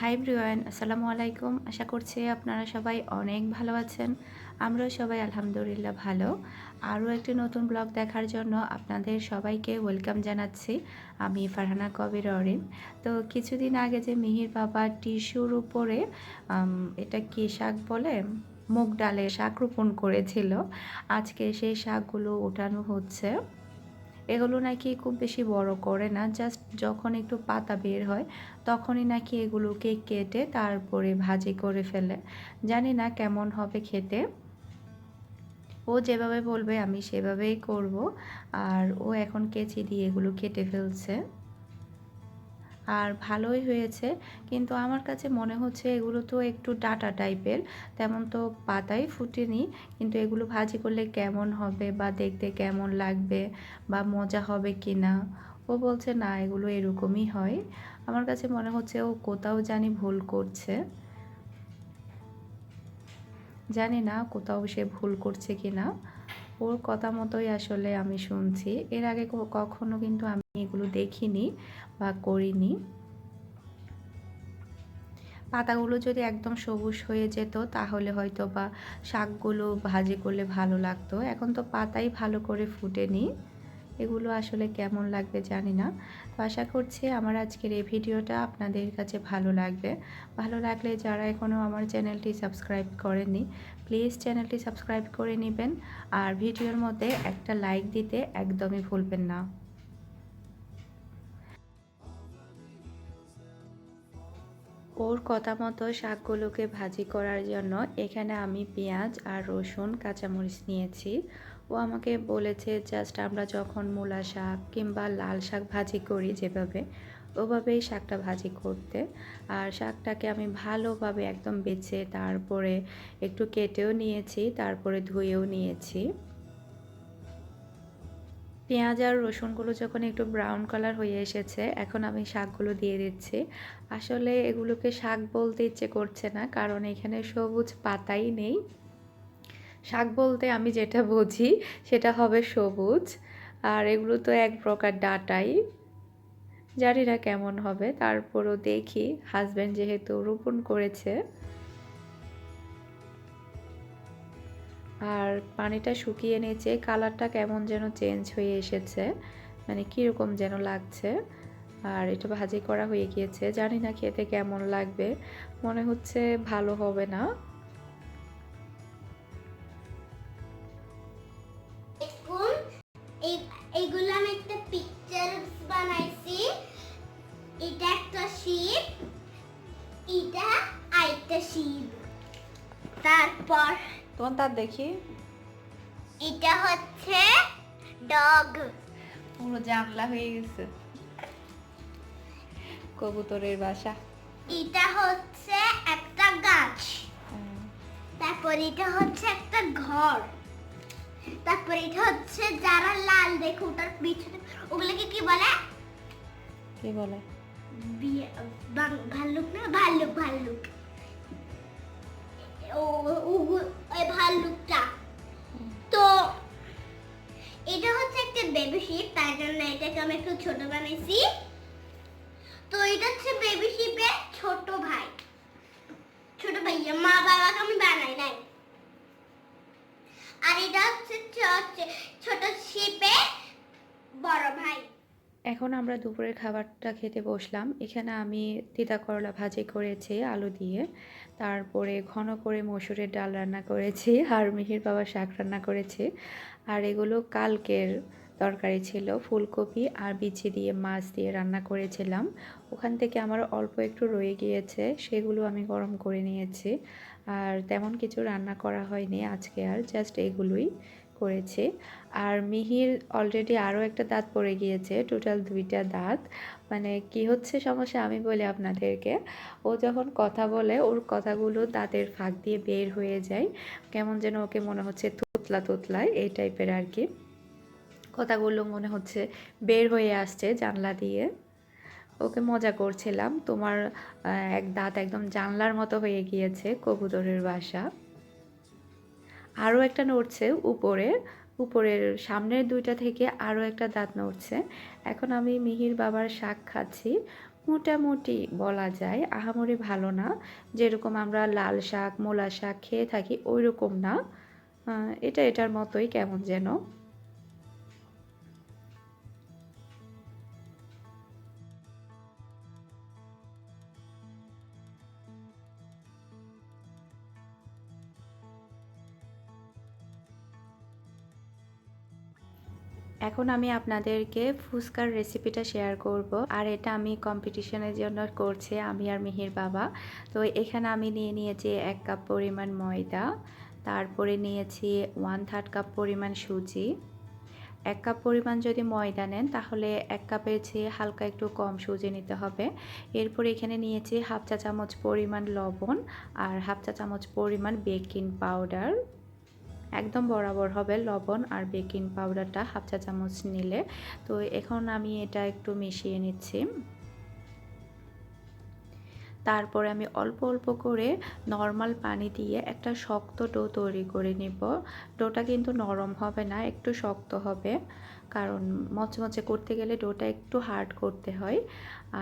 High Brian আসসালামু আলাইকুম। আশা করছি আপনারা সবাই অনেক ভালো আছেন। আমরাও সবাই আলহামদুলিল্লাহ ভালো। আরও একটি নতুন ব্লগ দেখার জন্য আপনাদের সবাইকে ওয়েলকাম জানাচ্ছি। আমি ফারহানা কবির অরিন। তো কিছুদিন আগে যে মিহির বাবা টিস্যুর উপরে এটা কি শাক বলে? মুগ ডালে শাক রোপণ করেছিল। আজকে সেই শাকগুলো ওঠানো হচ্ছে। এগুলো নাকি খুব বেশি বড় করে না জাস্ট যখন একটু পাতা বের হয়, তখনই নাকি এগুলোকে কেটে তারপরে ভাজি করে ফেলে। জানি না কেমন হবে খেতে। ও যেভাবে বলবে আমি সেভাবেই করব। আর ও এখন কেচি দিয়ে এগুলো কেটে ফেলছে। আর ভালোই হয়েছে। কিন্তু আমার কাছে মনে হচ্ছে এগুলো তো একটু ডাটা টাইপের। তেমন তো পাতাই ফুটেনি। কিন্তু এগুলো ভাজি করলে কেমন হবে বা দেখতে কেমন লাগবে বা মজা হবে কি না ও বলছে, না, এগুলো এরকমই হয়। আমার কাছে মনে হচ্ছে ও কোথাও জানি ভুল করছে। জানি না কোথাও সে ভুল করছে কি না ওর কথা মতোই আসলে আমি শুনছি। এর আগে কখনো কিন্তু আমি এগুলো দেখিনি বা করিনি। পাতাগুলো যদি একদম সবুজ হয়ে যেত তাহলে হয়তো বা শাকগুলো ভাজি করলে ভালো লাগতো। এখন তো পাতাই ভালো করে ফুটেনি। এগুলো আসলে কেমন লাগবে জানি না। তো আশা করছি আমার আজকের এই ভিডিওটা আপনাদের কাছে ভালো লাগবে। ভালো লাগলে যারা এখনও আমার চ্যানেলটি সাবস্ক্রাইব করেননি, প্লিজ চ্যানেলটি সাবস্ক্রাইব করে নেবেন আর ভিডিওর মধ্যে একটা লাইক দিতে একদমই ভুলবেন না। ওর কথা মতো শাকগুলোকে ভাজি করার জন্য এখানে আমি পেঁয়াজ আর রসুন, কাঁচামরিচ নিয়েছি। ও আমাকে বলেছে জাস্ট আমরা যখন মূলা শাক কিংবা লাল শাক ভাজি করি যেভাবে, ওভাবেই শাকটা ভাজি করতে। আর শাকটাকে আমি ভালোভাবে একদম বেছে তারপরে একটু কেটেও নিয়েছি, তারপরে ধুয়েও নিয়েছি। পেঁয়াজ আর রসুনগুলো যখন একটু ব্রাউন কালার হয়ে এসেছে, এখন আমি শাকগুলো দিয়ে দিচ্ছি। আসলে এগুলোকে শাক বলতে ইচ্ছে করছে না, কারণ এখানে সবুজ পাতাই নেই। শাক বলতে আমি যেটা বুঝি, সেটা হবে সবুজ। আর এগুলো তো এক প্রকার ডাটাই। জানি না কেমন হবে, তারপরও দেখি। হাজব্যান্ড যেহেতু রোপণ করেছে। আর পানিটা শুকিয়ে নিয়েছে, কালারটা কেমন যেন চেঞ্জ হয়ে এসেছে। মানে কীরকম যেন লাগছে। আর এটা ভাজি করা হয়ে গিয়েছে। জানি না খেতে কেমন লাগবে। মনে হচ্ছে ভালো হবে না। তারপর তোমার তার দেখি। এটা হচ্ছে ডগ। পুরো জানলা হয়ে গেছে। কবুতরের বাসা। এটা হচ্ছে একটা গাছ। তারপর এটা হচ্ছে একটা ঘর। তারপর এটা হচ্ছে যারা লাল দেখো ওটার পিছনে ওগুলোকে কি বলে? কি বলে? বিয়ে- ভাল্লুক না? ভাল্লুক ভাল্লুক। ভাল্লুকটা। তো এটা হচ্ছে একটা বেবি শিপ তার জন্য এটাকে আমি একটু ছোট বানাইছি। তো এটা হচ্ছে বেবি শিপের ছোট ভাই ছোট ভাইয়া মা বাবাকে আমি বানাই নাই আর এটা হচ্ছে ছ- ছোট শিপে বড় ভাই এখন আমরা দুপুরের খাবারটা খেতে বসলাম। এখানে আমি তিতা করলা ভাজি করেছি, আলু দিয়ে। তারপরে ঘন করে মসুরের ডাল রান্না করেছি, আর মিহির বাবা শাক রান্না করেছি। আর এগুলো কালকের তরকারি ছিল, ফুলকপি আর বিচি দিয়ে মাছ দিয়ে রান্না করেছিলাম। ওখান থেকে আমার অল্প একটু রয়ে গিয়েছে, সেগুলো আমি গরম করে নিয়েছি। আর তেমন কিছু রান্না করা হয়নি আজকে আর, জাস্ট এগুলোই। করেছি। আর মিহির অলরেডি আরও একটা দাঁত পড়ে গিয়েছে টোটাল দুইটা দাঁত। মানে কি হচ্ছে সমস্যা আমি বলি আপনাদেরকে। ও যখন কথা বলে, ওর কথাগুলো দাঁতের ফাঁক দিয়ে বের হয়ে যায়। কেমন যেন ওকে মনে হচ্ছে তুতলা তুতলায় এই টাইপের আর কি। কথাগুলো মনে হচ্ছে বের হয়ে আসছে জানলা দিয়ে। ওকে মজা করছিলাম। তোমার এক দাঁত একদম জানলার মতো হয়ে গিয়েছে কবুতরের বাসা। আরও একটা নড়ছে উপরে, উপরের সামনের দুইটা থেকে আরও একটা দাঁত নড়ছে। এখন আমি মিহির বাবার শাক খাচ্ছি। মোটামুটি বলা যায় আহামরি ভালো না। যেরকম আমরা লাল শাক, মোলা শাক খেয়ে থাকি ওই রকম না এটা এটার মতোই কেমন যেন। এখন আমি আপনাদেরকে ফুচকার রেসিপিটা শেয়ার করব। আর এটা আমি কম্পিটিশনের জন্য করছে আমি আর মিহির বাবা। তো এখানে আমি নিয়ে নিয়েছি এক কাপ পরিমাণ ময়দা, তারপরে নিয়েছি ওয়ান থার্ড কাপ পরিমাণ সুজি। এক কাপ পরিমাণ যদি ময়দা নেন, তাহলে এক কাপের চেয়ে হালকা একটু কম সুজি নিতে হবে। এরপর এখানে নিয়েছি হাফ চা চামচ পরিমাণ লবণ আর হাফ চা চামচ পরিমাণ বেকিং পাউডার একদম বরাবর হবে লবণ আর বেকিং পাউডারটা হাফ চা চামচ নিলে। তো এখন আমি এটা একটু মিশিয়ে নিচ্ছি। তারপরে আমি অল্প অল্প করে নর্মাল পানি দিয়ে একটা শক্ত ডো তৈরি করে নিব। ডোটা কিন্তু নরম হবে না, একটু শক্ত হবে। কারণ মচমচে করতে গেলে ডোটা একটু হার্ড করতে হয়।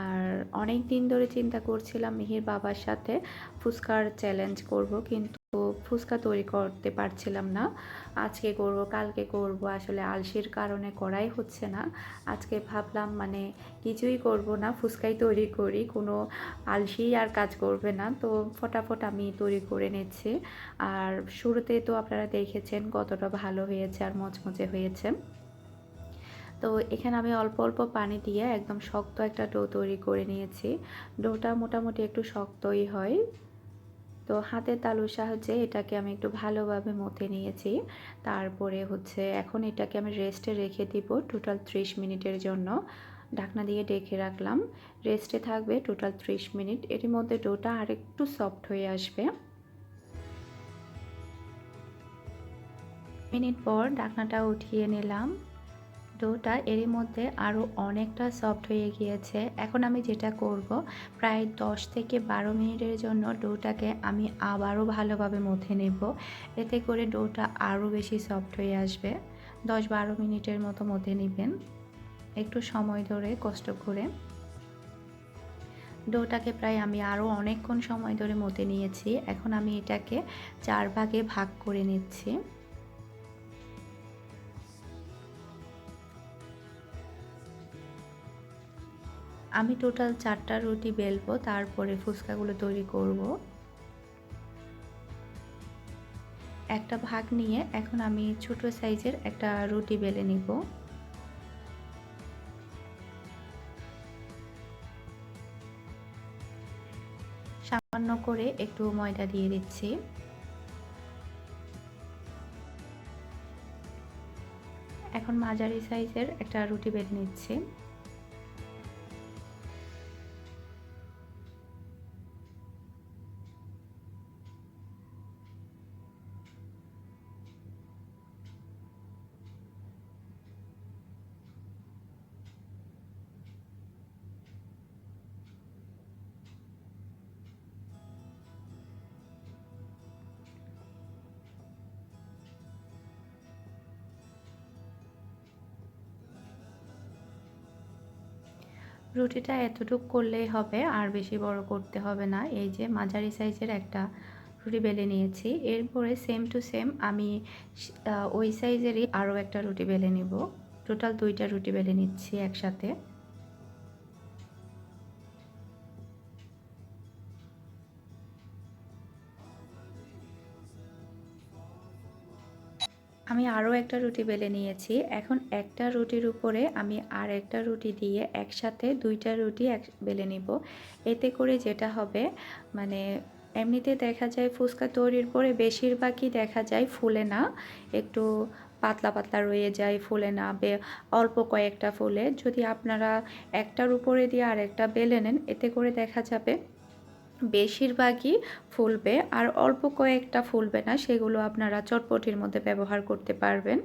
আর অনেক দিন ধরে চিন্তা করছিলাম মিহির বাবার সাথে ফুচকার চ্যালেঞ্জ করব, কিন্তু ফুচকা তৈরি করতে পারছিলাম না। আজকে করব, কালকে করব, আসলে আলসির কারণে করাই হচ্ছে না। আজকে ভাবলাম মানে কিছুই করব না, ফুচকাই তৈরি করি, কোনো আলসি আর কাজ করবে না। তো ফটাফট আমি তৈরি করে নিচ্ছি। আর শুরুতে তো আপনারা দেখেছেন, কতটা ভালো হয়েছে আর মচমচে হয়েছে। তো এখানে আমি অল্প অল্প পানি দিয়ে একদম শক্ত একটা ডো তৈরি করে নিয়েছি। ডোটা মোটামুটি একটু শক্তই হয়। তো হাতের তালুর সাহায্যে এটাকে আমি একটু ভালোভাবে মথে নিয়েছি। তারপরে হচ্ছে এখন এটাকে আমি রেস্টে রেখে দিব টোটাল ত্রিশ মিনিটের জন্য। ঢাকনা দিয়ে ডেকে রাখলাম। রেস্টে থাকবে টোটাল ত্রিশ মিনিট। এর মধ্যে ডোটা আরেকটু সফট হয়ে আসবে। মিনিট পর ঢাকনাটা উঠিয়ে নিলাম। ডোটা এরই মধ্যে আরও অনেকটা সফট হয়ে গিয়েছে। এখন আমি যেটা করব, প্রায় দশ থেকে বারো মিনিটের জন্য ডোটাকে আমি আবারও ভালোভাবে মথে নেব। এতে করে ডোটা আরও বেশি সফট হয়ে আসবে। দশ বারো মিনিটের মতো মধ্যে নেবেন। একটু সময় ধরে, কষ্ট করে। ডোটাকে প্রায় আমি আরও অনেকক্ষণ সময় ধরে মতে নিয়েছি। এখন আমি এটাকে চার ভাগে ভাগ করে নিচ্ছি। আমি টোটাল চারটা রুটি বেলবো, তারপরে ফুচকাগুলো তৈরি করব। একটা ভাগ নিয়ে এখন আমি ছোট সাইজের একটা রুটি বেলে নিব। সামান্য করে একটু ময়দা দিয়ে দিচ্ছি। এখন মাঝারি সাইজের একটা রুটি বেলে নিচ্ছি। রুটিটা এতটুকু করলেই হবে, আর বেশি বড় করতে হবে না। এই যে মাঝারি সাইজের একটা রুটি বেলে নিয়েছি, এরপরে সেম টু সেম আমি ওই সাইজেরই আরও একটা রুটি বেলে নিব। টোটাল দুইটা রুটি বেলে নিচ্ছি একসাথে। আমি আরও একটা রুটি বেলে নিয়েছি। এখন একটা রুটির উপরে আমি আর একটা রুটি দিয়ে একসাথে দুইটা রুটি এক বেলে নিব। এতে করে যেটা হবে মানে এমনিতে দেখা যায় ফুচকা তৈরির পরে বেশিরভাগই দেখা যায় ফুলে না, একটু পাতলা পাতলা রয়ে যায়, ফুলে না, বে অল্প কয়েকটা ফুলে। যদি আপনারা একটার উপরে দিয়ে আর একটা বেলে নেন, এতে করে দেখা যাবে বেশিরভাগই ফুলবে আর অল্প কয়েকটা ফুলবে না, সেগুলো আপনারা চটপটির মধ্যে ব্যবহার করতে পারবেন।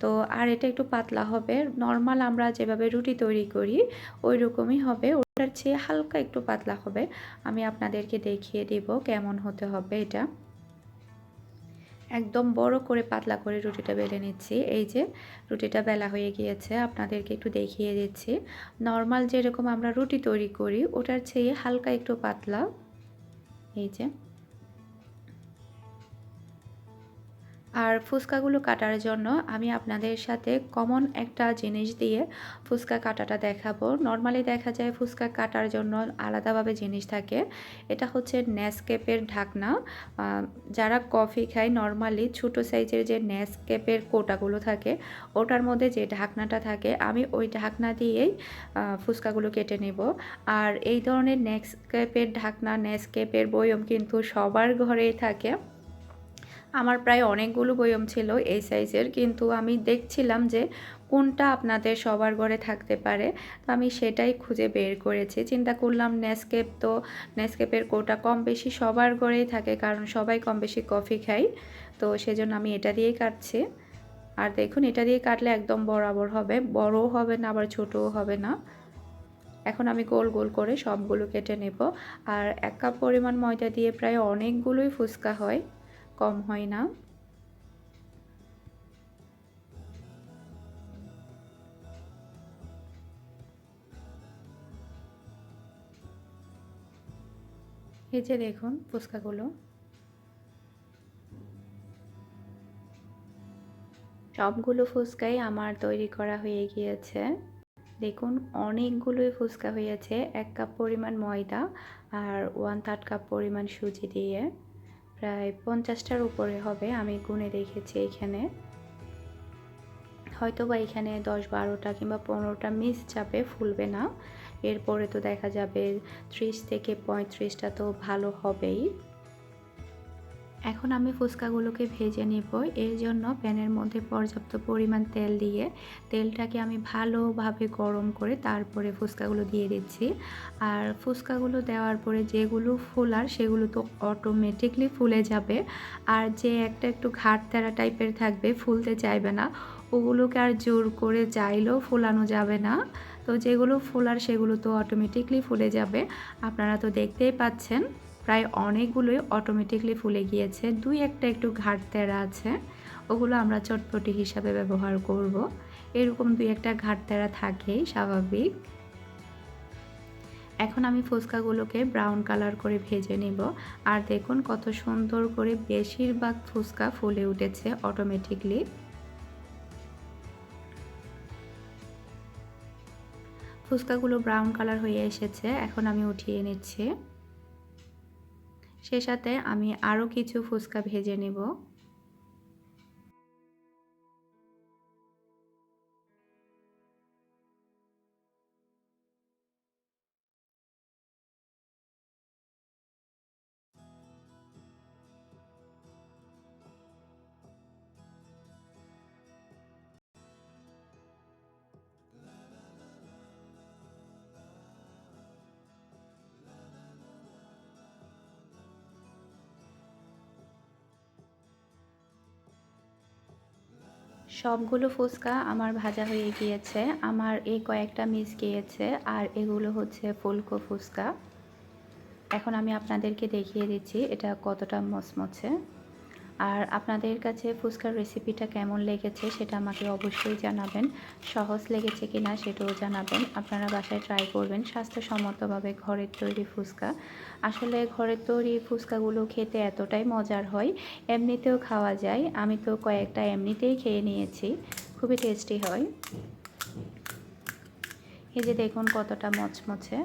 তো আর এটা একটু পাতলা হবে, নর্মাল আমরা যেভাবে রুটি তৈরি করি ওই রকমই হবে। ওটার চেয়ে হালকা একটু পাতলা হবে। আমি আপনাদেরকে দেখিয়ে দেব কেমন হতে হবে এটা। একদম বড় করে পাতলা করে রুটিটা বেলে নিচ্ছি। এই যে রুটিটা বেলা হয়ে গিয়েছে, আপনাদেরকে একটু দেখিয়ে দিচ্ছি। নর্মাল যেরকম আমরা রুটি তৈরি করি, ওটার চেয়ে হালকা একটু পাতলা। এই যে আর ফুচকাগুলো কাটার জন্য আমি আপনাদের সাথে কমন একটা জিনিস দিয়ে ফুচকা কাটাটা দেখাবো। নর্মালি দেখা যায় ফুচকা কাটার জন্য আলাদাভাবে জিনিস থাকে। এটা হচ্ছে নেসকেপের ঢাকনা। যারা কফি খায় নর্মালি ছোটো সাইজের যে নেসকেপের কোটাগুলো থাকে, ওটার মধ্যে যে ঢাকনাটা থাকে, আমি ওই ঢাকনা দিয়েই ফুচকাগুলো কেটে নেব। আর এই ধরনের নেক্সকেপের ঢাকনা নেসকেপের বয়ম কিন্তু সবার ঘরেই থাকে। আমার প্রায় অনেকগুলো বয়ম ছিল এই সাইজের, কিন্তু আমি দেখছিলাম যে কোনটা আপনাদের সবার ঘরে থাকতে পারে। তো আমি সেটাই খুঁজে বের করেছি। চিন্তা করলাম নেসকেপ তো নেসকেপের কোটা কম বেশি সবার ঘরেই থাকে, কারণ সবাই কম বেশি কফি খাই তো সেজন্য আমি এটা দিয়েই কাটছি। আর দেখুন, এটা দিয়ে কাটলে একদম বরাবর হবে। বড়ও হবে না, আবার ছোটও হবে না। এখন আমি গোল গোল করে সবগুলো কেটে নেব। আর এক কাপ পরিমাণ ময়দা দিয়ে প্রায় অনেকগুলোই ফুচকা হয়। কম হয় না। এই যে দেখুন ফুচকাগুলো। সবগুলো ফুচকাই আমার তৈরি করা হয়ে গিয়েছে। দেখুন অনেকগুলোই ফুচকা হয়েছে। এক কাপ পরিমাণ ময়দা আর ওয়ান থার্ড কাপ পরিমাণ সুজি দিয়ে। প্রায় পঞ্চাশটার উপরে হবে, আমি গুনে দেখেছি এখানে। হয়তো বা এখানে দশ বারোটা কিংবা পনেরোটা মিস যাবে, ফুলবে না। এরপরে তো দেখা যাবে ত্রিশ থেকে পঁয়ত্রিশটা তো ভালো হবেই। এখন আমি ফুচকাগুলোকে ভেজে নেব। এর জন্য প্যানের মধ্যে পর্যাপ্ত পরিমাণ তেল দিয়ে তেলটাকে আমি ভালোভাবে গরম করে তারপরে ফুচকাগুলো দিয়ে দিচ্ছি। আর ফুচকাগুলো দেওয়ার পরে যেগুলো ফুলার সেগুলো তো অটোমেটিকলি ফুলে যাবে। আর যে একটা একটু ঘাট তেরা টাইপের থাকবে, ফুলতে চাইবে না, ওগুলোকে আর জোর করে চাইলেও ফুলানো যাবে না। তো যেগুলো ফুলার সেগুলো তো অটোমেটিকলি ফুলে যাবে। আপনারা তো দেখতেই পাচ্ছেন। প্রায় অনেকগুলোই অটোমেটিকলি ফুলে গিয়েছে। দুই একটা একটু ঘাট তেরা আছে, ওগুলো আমরা চটপটি হিসাবে ব্যবহার করব। এরকম দুই একটা ঘাট তেরা থাকেই, স্বাভাবিক। এখন আমি ফুচকাগুলোকে ব্রাউন কালার করে ভেজে নিব। আর দেখুন কত সুন্দর করে বেশিরভাগ ফুচকা ফুলে উঠেছে অটোমেটিকলি ফুচকাগুলো ব্রাউন কালার হয়ে এসেছে, এখন আমি উঠিয়ে নিচ্ছি। সে সাথে আমি আরও কিছু ফুচকা ভেজে নেব। সবগুলো ফুচকা আমার ভাজা হয়ে গিয়েছে। আমার এই কয়েকটা মিস গিয়েছে, আর এগুলো হচ্ছে ফুলকো ফুচকা। এখন আমি আপনাদেরকে দেখিয়ে দিচ্ছি এটা কতটা মচমচে। আর আপনাদের কাছে ফুচকার রেসিপিটা কেমন লেগেছে সেটা আমাকে অবশ্যই জানাবেন। সহজ লেগেছে কি না সেটাও জানাবেন। আপনারা বাসায় ট্রাই করবেন স্বাস্থ্যসম্মতভাবে ঘরের তৈরি ফুচকা। আসলে ঘরের তৈরি ফুচকাগুলো খেতে এতটাই মজার হয়, এমনিতেও খাওয়া যায়। আমি তো কয়েকটা এমনিতেই খেয়ে নিয়েছি, খুবই টেস্টি হয়। এই যে দেখুন কতটা মচমচে।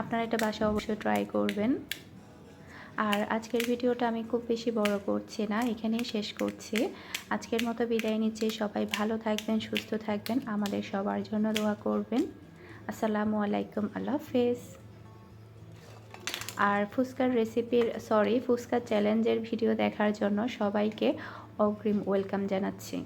আপনারা এটা বাসায় অবশ্যই ট্রাই করবেন। আর আজকের ভিডিওটা আমি খুব বেশি বড় করছি না, এখানেই শেষ করছি। আজকের মতো বিদায় নিচ্ছি, সবাই ভালো থাকবেন, সুস্থ থাকবেন, আমাদের সবার জন্য দোয়া করবেন। আসসালামু আলাইকুম, আল্লাহ হাফেজ। আর ফুচকার রেসিপির সরি ফুচকার চ্যালেঞ্জের ভিডিও দেখার জন্য সবাইকে অগ্রিম ওয়েলকাম জানাচ্ছি।